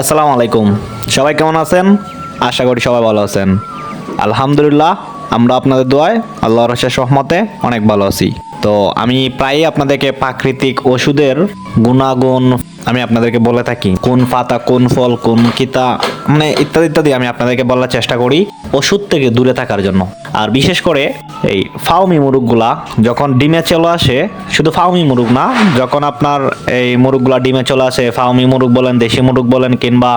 আসসালামু আলাইকুম। সবাই কেমন আছেন? আশা করি সবাই ভালো আছেন। আলহামদুলিল্লাহ, আমরা আপনাদের দোয়ায় আল্লাহর রশেষ রহমতে অনেক ভালো আছি। তো আমি প্রায়ই আপনাদেরকে প্রাকৃতিক ওষুধের গুণাগুণ আমি আপনাদেরকে বলে থাকি। কোন পাতা, কোন ফল, কোন কিতা মানে ইত্যাদি ইত্যাদি আমি আপনাদেরকে বলার চেষ্টা করি। ওষুধ থেকে দূরে থাকার জন্য। আর বিশেষ করে এই ফাউমি মুরগগুলা, যখন ডিমে চলে আসে, শুধু ফাউমি মুরগ না, যখন আপনার এই মুরগগুলা ডিমে চলে আসে ফাউমি মুরগ বলেন, দেশি মুরগ বলেন, কিংবা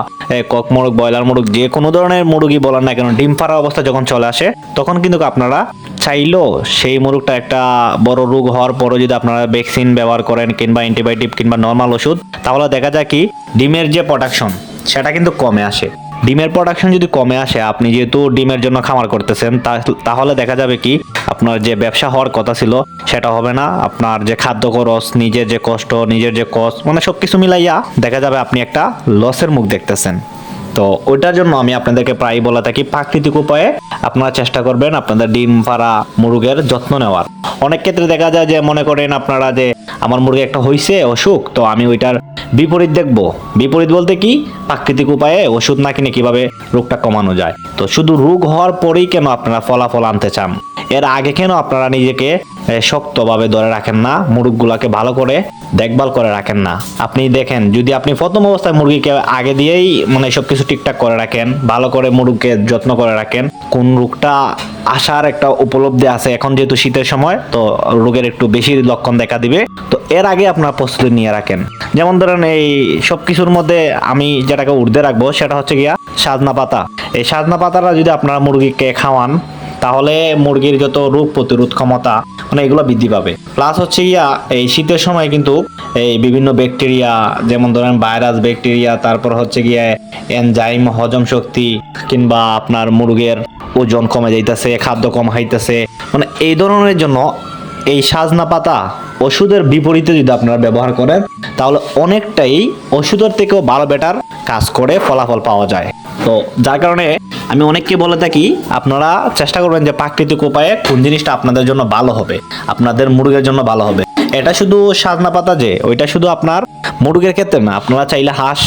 কক মুরগ, ব্রয়লার মুরগ, যে কোনো ধরনের মুরগি বলেন না কেন, ডিম ফাড়া অবস্থা যখন চলে আসে, তখন কিন্তু আপনারা চাইলেও সেই মুরগটা একটা বড় রোগ হওয়ার পরও যদি আপনারা ভ্যাকসিন ব্যবহার করেন, কিংবা অ্যান্টিবায়োটিক, কিংবা নর্মাল ওষুধ, তাহলে দেখা যায় কি, ডিমের যে প্রোডাকশন সেটা কিন্তু কমে আসে। ডিমের প্রোডাকশন যদি কমে আসে, আপনি যেহেতু ডিমের জন্য খামার করতেছেন তাহলে দেখা যাবে কি, আপনার যে ব্যবসা হওয়ার কথা ছিল, সেটা হবে না। আপনার যে খাদ্য খরচ, নিজের যে কষ্ট, নিজের যে কষ্ট মানে সব কিছু মিলাইয়া দেখা যাবে আপনি একটা লসের মুখ দেখতেছেন। তো ওইটার জন্য আমি আপনাদেরকে প্রায় বলে থাকি, প্রাকৃতিক উপায়ে আপনারা চেষ্টা করবেন আপনাদের ডিম পাড়া মুরগের যত্ন নেওয়ার। অনেক ক্ষেত্রে দেখা যায় যে মনে করেন আপনারা যে আমার মুরগি একটা হইছে, অসুখ, তো আমি ওইটার বিপরীত দেখব। বিপরীত বলতে কি? প্রাকৃতিক উপায়ে ওষুধ না কিনে কীভাবে রোগটা কমানো যায়? তো শুধু রোগ হওয়ার পরেই কেন আপনারা ফলাফল আনতে চান? এর আগে কেন আপনারা নিজেকে শক্তভাবে ধরে রাখেন না মুরগগুলাকে ভালো করে দেখভাল করে রাখেন না। আপনি দেখেন, যদি আপনি প্রথম অবস্থায় মুরগিকে আগে দিয়েই মানে সবকিছু ঠিকঠাক করে রাখেন, ভালো করে মুরগকে যত্ন করে রাখেন, কোন রোগটা আসার একটা উপলব্ধি আছে এখন যেহেতু শীতের সময়, তো রোগের একটু বেশি লক্ষণ দেখা দিবে। তো এর আগে আপনার প্রস্তুতি নিয়ে রাখেন। যেমন ধরেন এই সব কিছুর মধ্যে আমি যেটাকে ঊর্ধ্বে রাখব, সেটা হচ্ছে গিয়া সাজনা পাতা। এই সাজনা পাতাটা যদি আপনারা মুরগিকে খাওয়ান তাহলে মুরগির যত রোগ প্রতিরোধ ক্ষমতা মানে এগুলো বৃদ্ধি পাবে। প্লাস হচ্ছে গিয়া, এই শীতের সময় কিন্তু এই বিভিন্ন ব্যাকটেরিয়া যেমন ধরেন ভাইরাস ব্যাকটেরিয়া তারপর হচ্ছে গিয়ে এনজাইম হজম শক্তি, কিংবা আপনার মুরগের ওজন কমে যাইতেছে, খাদ্য কম খাইতেছে মানে এই ধরনের জন্য এই সাজনা পাতা ওষুধের বিপরীতে যদি আপনারা ব্যবহার করেন, তাহলে অনেকটাই ওষুধের থেকেও ভালো বেটার কাজ করে ফলাফল পাওয়া যায়। তো যার কারণে আমি অনেককে বলে থাকি, আপনারা চেষ্টা করবেন যে প্রাকৃতিক উপায়ে কোন জিনিসটা আপনাদের জন্য ভালো হবে, আপনাদের মুরগের জন্য ভালো হবে। এটা শুধু সাজনা পাতা যে, ওইটা শুধু আপনার মুরগের ক্ষেত্রে না, আপনারা চাইলে হাঁস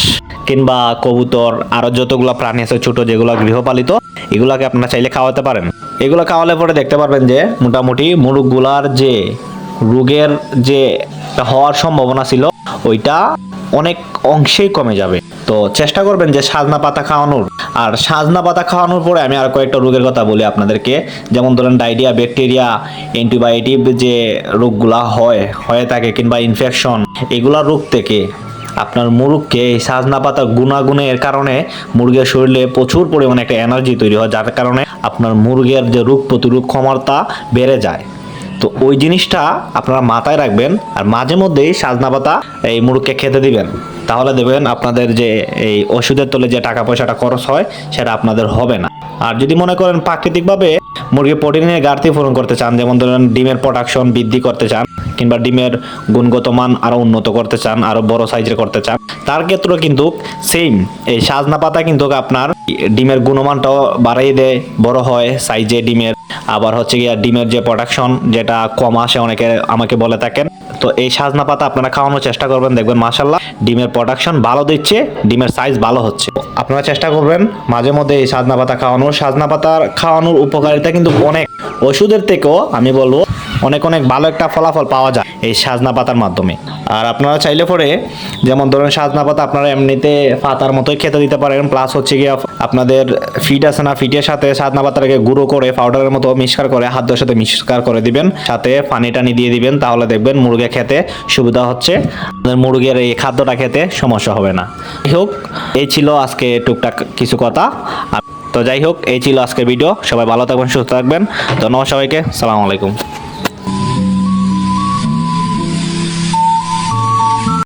কিংবা কবুতর, আরও যতগুলো প্রাণী আছে ছোট যেগুলো গৃহপালিত, এগুলাকে আপনারা চাইলে খাওয়াতে পারেন। এগুলো খাওয়ালে পরে দেখতে পারবেন যে মোটামুটি মুরগগুলার যে রোগের যে হওয়ার সম্ভাবনা ছিল, ওইটা অনেক অংশেই কমে যাবে। তো চেষ্টা করবেন যে সাজনা পাতা খাওয়ানোর। আর সাজনা পাতা খাওয়ানোর পরে আমি আর কয়েকটা রোগের কথা বলি আপনাদেরকে। যেমন ধরেন ডায়রিয়া, ব্যাকটেরিয়া, অ্যান্টিবায়োটিক যে রোগগুলা হয়, হয়ে থাকে কিংবা ইনফেকশন এগুলা রোগ থেকে আপনার মুরগকে এই সাজনা পাতার গুণাগুণের কারণে মুরগের শরীরে প্রচুর পরিমাণে একটা এনার্জি তৈরি হয়, যার কারণে আপনার মুরগের যে রোগ প্রতিরোধ ক্ষমতা বেড়ে যায়। তো ওই জিনিসটা আপনারা মাথায় রাখবেন আর মাঝে মধ্যেই সাজনা পাতা এই মুরগকে খেতে দিবেন। তাহলে দেবেন আপনাদের যে এই ওষুধের তলে যে টাকা পয়সাটা খরচ হয়, সেটা আপনাদের হবে না। আর যদি মনে করেন প্রাকৃতিকভাবে মুরগি প্রোটিনের ঘাটতি পূরণ করতে চান, যেমন ধরেন ডিমের প্রোডাকশন বৃদ্ধি করতে চান, কিংবা ডিমের গুণগত মান আরও উন্নত করতে চান আরও বড় সাইজের করতে চান, তার ক্ষেত্রেও কিন্তু সেম এই সাজনা পাতা কিন্তু আপনার ডিমের গুণমানটাও বাড়িয়ে দেয়, বড় হয় সাইজে ডিমের। আবার হচ্ছে গিয়ে ডিমের যে প্রোডাকশন যেটা কম আসে, অনেকে আমাকে বলে থাকেন তো এই সাজনা পাতা আপনারা খাওয়ানোর চেষ্টা করবেন, দেখবেন মাসাল্লাহ ডিমের প্রোডাকশন ভালো দিচ্ছে, ডিমের সাইজ ভালো হচ্ছে। আপনারা চেষ্টা করবেন মাঝে মধ্যে এই সাজনা পাতা খাওয়ানোর। সাজনা পাতা খাওয়ানোর উপকারিতা কিন্তু অনেক। ওষুধের থেকেও আমি বলব অনেক অনেক ভালো একটা ফলাফল পাওয়া যায় এই সাজনা পাতার মাধ্যমে। আর আপনারা চাইলে পরে যেমন ধরেন সাজনা পাতা আপনারা এমনিতে পাতার মতোই খেতে দিতে পারেন প্লাস হচ্ছে গিয়ে আপনাদের ফিট আছে না ফিটের সাথে সাজনা পাতাটাকে গুঁড়ো করে পাউডারের মতো মিক্সকার করে হাতের সাথে মিক্সকার করে দিবেন, সাথে পানি টানি দিয়ে দিবেন, তাহলে দেখবেন মুরগে খেতে সুবিধা হচ্ছে। মুরগের এই খাদ্যটা খেতে সমস্যা হবে না। যাই হোক, এই ছিল আজকে টুকটাক কিছু কথা। তো যাই হোক, এই ছিল আজকের ভিডিও সবাই ভালো থাকবেন, সুস্থ থাকবেন। ধন্যবাদ সবাইকে। সালাম আলাইকুম।